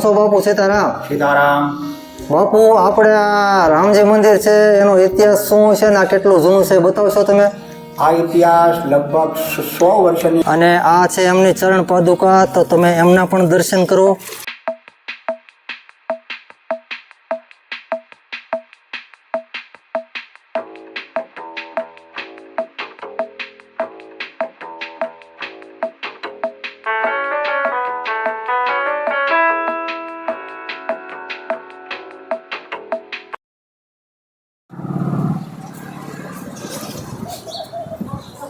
સો બાપુ સીતારામ સીતારામ. બાપુ આપણે આ રામજી મંદિર છે એનો ઇતિહાસ શું છે ને આ કેટલું જૂનું છે બતાવશો તમે? આ ઇતિહાસ લગભગ સો વર્ષની અને આ છે એમની ચરણ પાદુકા તો તમે એમના પણ દર્શન કરો.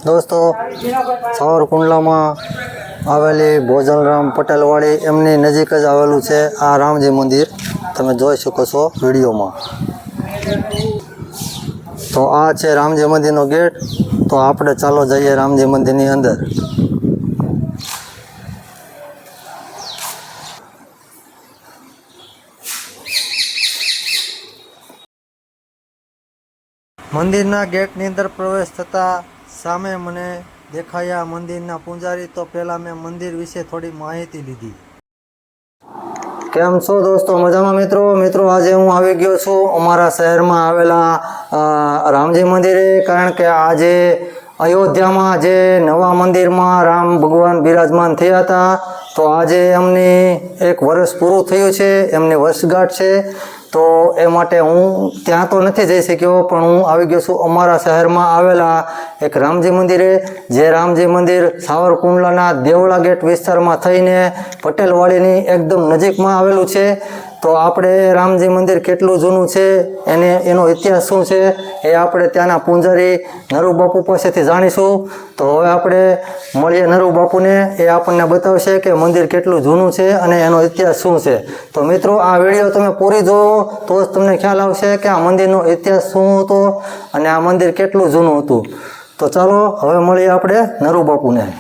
દોસ્તો સાવરકુંડલામાં આવેલી ભોજનરામ પટેલવાડી એમની નજીક જ આવેલું છે આ રામજી મંદિર. તમે જોઈ શકો છો વિડીયોમાં. તો આ છે રામજી મંદિરનો ગેટ. તો આપણે ચાલો જઈએ રામજી મંદિરની અંદર. મંદિરના ગેટની અંદર પ્રવેશ થતાં સામે મને દેખાયા મંદિરના પૂજારી તો પહેલાં મેં મંદિર વિશે થોડી માહિતી લીધી. કેમ છો દોસ્તો? મજામાં મિત્રો? મિત્રો, આજે હું આવી ગયો છું અમારા શહેરમાં આવેલા રામજી મંદિરે, કારણ કે આજે અયોધ્યામાં જે નવા મંદિરમાં રામ ભગવાન બિરાજમાન થયા હતા, તો આજે એમની એક વર્ષ પૂરું થયું છે, એમની વર્ષગાંઠ છે. તો એ માટે હું ત્યાં તો નથી જઈ શક્યો, પણ હું આવી ગયો છું અમારા શહેરમાં આવેલા એક રામજી મંદિરે, જે રામજી મંદિર સાવરકુંડલાના દેવળા ગેટ વિસ્તારમાં થઈને પટેલવાડીની એકદમ નજીકમાં આવેલું છે. તો આપણે રામજી મંદિર કેટલું જૂનું છે, એને, એનો ઇતિહાસ શું છે, એ આપણે ત્યાંના પૂંજારી નરુ બાપુ પાસેથી જાણીશું. તો હવે આપણે મળીએ નરુ બાપુને, એ આપણને બતાવશે કે મંદિર કેટલું જૂનું છે અને એનો ઇતિહાસ શું છે. તો મિત્રો, આ વીડિયો તમે પૂરી જુઓ, તો જ તમને ખ્યાલ આવશે કે આ મંદિરનો ઇતિહાસ શું હતો અને આ મંદિર કેટલું જૂનું હતું. તો ચાલો, હવે મળીએ આપણે નરુ બાપુને.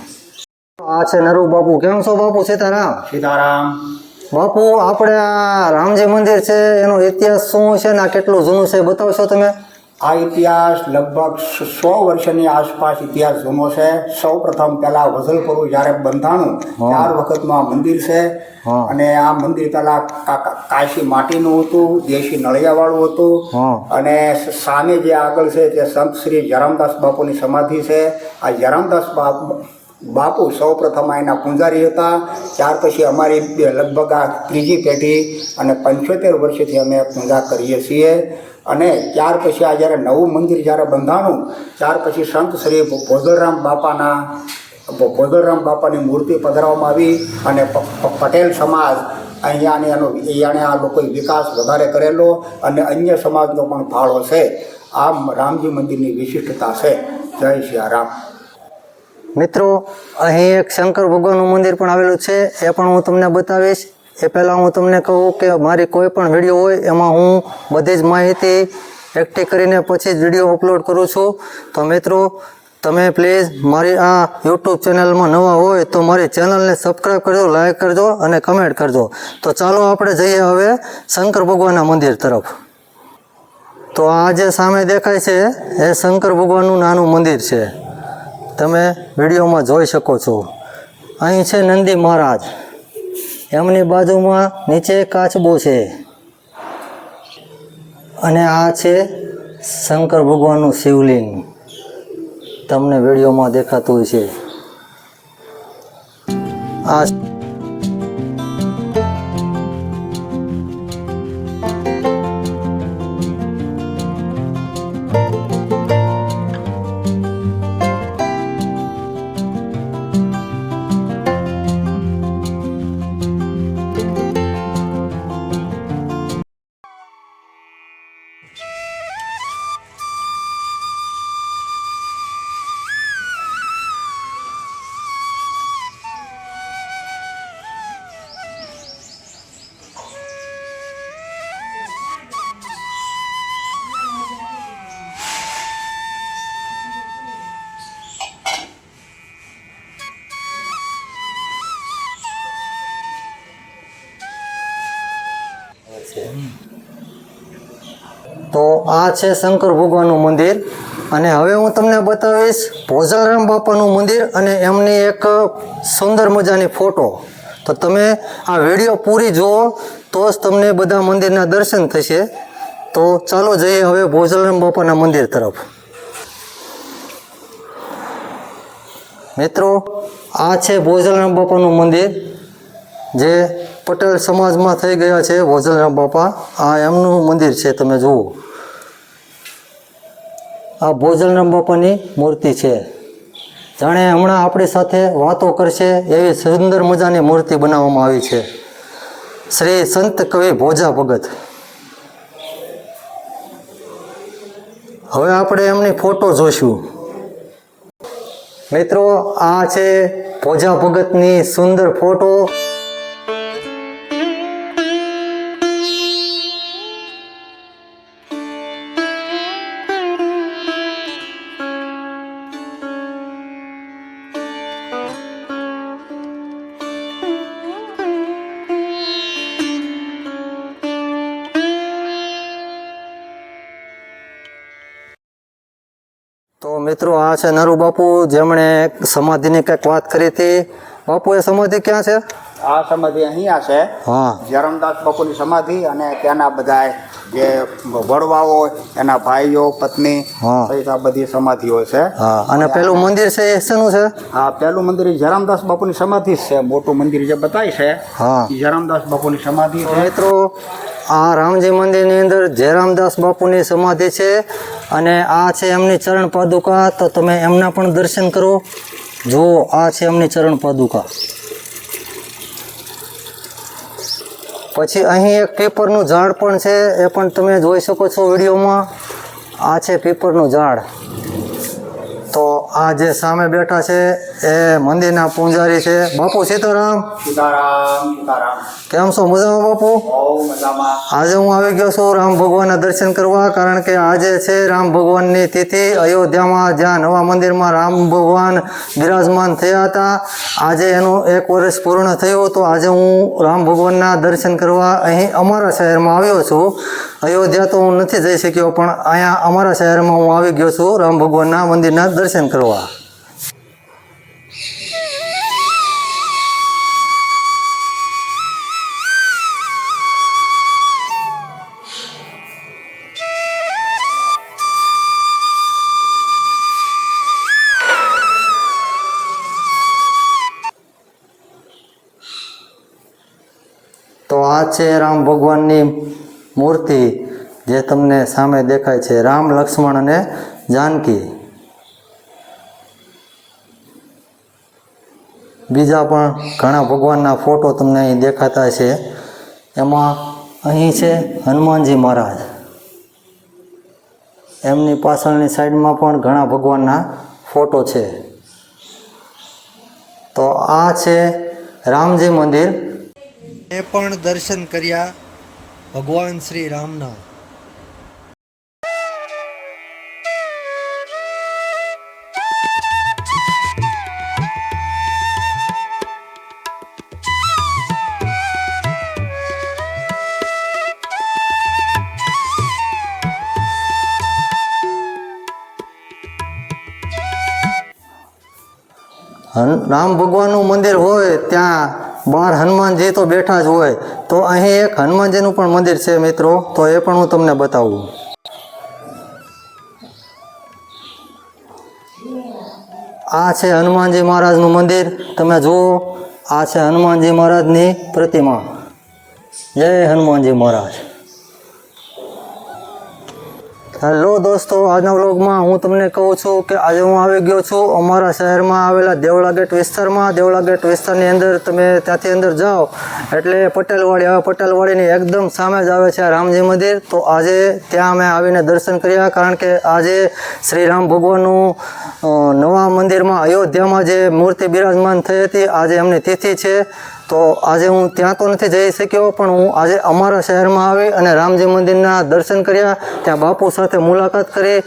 આ છે નરુ બાપુ. કેમ છો બાપુ? સીતારામ. સીતારામ. બાપુ આપણે આ રામજી મંદિર છે એનો ઇતિહાસ શું છે ને આ કેટલું જૂનું છે બતાવશો તમે? આ ઇતિહાસ લગભગ સો વર્ષની આસપાસ ઇતિહાસ જૂનો છે. સૌ પ્રથમ પહેલા વઝલપુર જ્યારે બંધાણું ચાર વખત વખતનું મંદિર છે. અને આ મંદિર પહેલા કા- કાશી માટીનું હતું દેશી નળિયાવાળું હતું. અને સામે જે આગળ છે તે સંત શ્રી જરામદાસ બાપુની સમાધિ છે. આ જરામદાસ બાપ બાપુ સૌ પ્રથમ એના પૂંજારી હતા. ત્યાર પછી અમારી લગભગ આ ત્રીજી પેઢી અને પંચોતેર વર્ષથી અમે પૂજા કરીએ છીએ. અને ત્યાર પછી આ જ્યારે નવું મંદિર જ્યારે બંધાણું, ત્યાર પછી સંત શ્રી ભોદરરામ બાપાના ભોદરરામ બાપાની મૂર્તિ પધરાવવામાં આવી અને પટેલ સમાજ અહીંયાને એનો અહીંયાને આ લોકોએ વિકાસ વધારે કરેલો અને અન્ય સમાજનો પણ ફાળો છે. આમ રામજી મંદિરની વિશિષ્ટતા છે. જય શ્રી રામ. મિત્રો, અહીં એક શંકર ભગવાનનું મંદિર પણ આવેલું છે. એ પણ હું તમને બતાવીશ. એ પહેલાં હું તમને કહું કે મારી કોઈ પણ વીડિયો હોય, એમાં હું બધી જ માહિતી એકઠી કરીને પછી જ વીડિયો અપલોડ કરું છું. તો મિત્રો, તમે પ્લીઝ મારી આ યુટ્યુબ ચેનલમાં નવા હોય, તો મારી ચેનલને સબસ્ક્રાઈબ કરજો લાઈક કરજો અને કમેન્ટ કરજો. તો ચાલો આપણે જઈએ હવે શંકર ભગવાનના મંદિર તરફ. તો આ જે સામે દેખાય છે, એ શંકર ભગવાનનું નાનું મંદિર છે. તમે વિડીયોમાં જોઈ શકો છો. અહીં છે નંદી મહારાજ. એમની બાજુમાં નીચે કાચબો છે. અને આ છે શંકર ભગવાનનું શિવલિંગ. તમને વિડીયોમાં દેખાતું હોય છે આ તો આ છે શંકર ભગવાનનું મંદિર. અને હવે હું તમને બતાવીશ ભોજલરામ બાપાનું મંદિર અને એમની એક સુંદર મજાની ફોટો. તો તમે આ વીડિયો પૂરી જુઓ, તો જ તમને બધા મંદિરના દર્શન થશે. તો ચાલો જઈએ હવે ભોજલરામ બાપાના મંદિર તરફ. મિત્રો, આ છે ભોજરામ બાપાનું મંદિર, જે પટેલ સમાજમાં થઈ ગયા છે ભોજરામ બાપા. આ એમનું મંદિર છે, તમે જુઓ. આ ભોજરામ બાપાની મૂર્તિ છે. જાણે હમણાં આપણી સાથે વાતો કરશે એવી સુંદર મજાની મૂર્તિ બનાવવામાં આવી છે. શ્રી સંત કવિ ભોજા ભગત. હવે આપણે એમની ફોટો જોઈશું. મિત્રો, આ છે ભોજા ભગતની સુંદર ફોટો. મિત્રો આ છે નરુ બાપુ. જેમણે સમાધિની કંઈક વાત કરી હતી. બાપુ એ સમાધિ ક્યાં છે? આ સમાધિ અહીંયા છે. હા. જરમદાસ બાપુની સમાધિ અને ત્યાંના બધા જે વડવાઓ એના ભાઈઓ પત્ની હા. સહિત આ બધી સમાધિઓ છે. અને પેલું મંદિર છે એ શેનું છે? આ પેલું મંદિર જરામદાસ બાપુની સમાધિ જ છે. મોટું મંદિર જે બતાય છે હા. જરામદાસ બાપુની સમાધિ મિત્રો આ રામજી મંદિરની અંદર જયરામદાસ બાપુની સમાધિ છે અને આ છે એમની ચરણ પાદુકા. તો તમે એમના પણ દર્શન કરો. જુઓ, આ છે એમની ચરણ પાદુકા. પછી અહીં એક પીપરનું ઝાડ પણ છે. એ પણ તમે જોઈ શકો છો વિડીયોમાં. આ છે પીપરનું ઝાડ. આ જે સામે બેઠા છે એ મંદિરના પૂંજારી છે. બાપુ સીતારામ? કેમ છો? મજામાં બાપુ? આજે હું આવી ગયો છું રામ ભગવાનના દર્શન કરવા કારણ કે આજે છે રામ ભગવાનની તિથિ. અયોધ્યામાં જ્યાં નવા મંદિરમાં રામ ભગવાન બિરાજમાન થયા હતા. આજે એનું એક વર્ષ પૂર્ણ થયું તો આજે હું રામ ભગવાનના દર્શન કરવા અહીં અમારા શહેરમાં આવ્યો છું. અયોધ્યા તો હું નથી જઈ શક્યો પણ અહીંયા અમારા શહેરમાં હું આવી ગયો છું રામ ભગવાનના મંદિરના દર્શન કરવા. તો આ છે રામ ભગવાનની મૂર્તિ જે તમને સામે દેખાય છે. રામ લક્ષ્મણ અને જાનકી. બીજા પણ ઘણા ભગવાનના ફોટો તમને અહીં દેખાતા છે. એમાં અહીં છે હનુમાનજી મહારાજ. એમની પાછળની સાઈડમાં પણ ઘણા ભગવાનના ફોટો છે. તો આ છે રામજી મંદિર. એ પણ દર્શન કર્યા ભગવાન શ્રી રામના. રામ ભગવાનનું મંદિર હોય, ત્યાં બહાર હનુમાનજી તો બેઠા જ હોય, તો અહીં એક હનુમાનજીનું પણ મંદિર છે મિત્રો, તો એ પણ હું તમને બતાવું. આ છે હનુમાનજી મહારાજનું મંદિર, તમે જુઓ, આ છે હનુમાનજી મહારાજની પ્રતિમા. જય હનુમાનજી મહારાજ. હેલો દોસ્તો, આજના વ્લોગમાં હું તમને કહું છું કે આજે હું આવી ગયો છું અમારા શહેરમાં આવેલા દેવળા ગેટ વિસ્તારમાં. દેવળા ગેટ વિસ્તારની અંદર તમે ત્યાંથી અંદર જાઓ. એટલે પટેલવાડી આવે પટેલવાડીની એકદમ સામે જ આવે છે રામજી મંદિર. તો આજે ત્યાં અમે આવીને દર્શન કર્યા, કારણ કે આજે શ્રી રામ ભગવાનનું નવા મંદિરમાં અયોધ્યામાં જે મૂર્તિ બિરાજમાન થઈ હતી, આજે એમની તિથિ છે. તો આજે હું ત્યાં તો નથી જઈ શક્યો, પણ હું આજે અમારા શહેરમાં આવી અને રામજી મંદિરના દર્શન કર્યા, ત્યાં બાપુ સાથે મુલાકાત કરી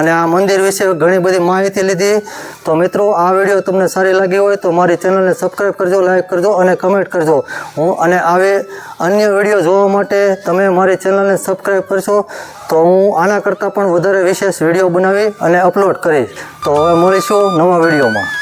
અને આ મંદિર વિશે ઘણી બધી માહિતી લીધી. તો મિત્રો, આ વીડિયો તમને સારી લાગી હોય તો મારી ચેનલને સબસ્ક્રાઈબ કરજો, લાઈક કરજો અને કમેન્ટ કરજો. હું અને આવે અન્ય વીડિયો જોવા માટે તમે મારી ચેનલને સબસ્ક્રાઈબ કરશો. તો હું આના કરતાં પણ વધારે વિશેષ વીડિયો બનાવી અને અપલોડ કરીશ. તો હવે મળીશું નવા વિડીયોમાં.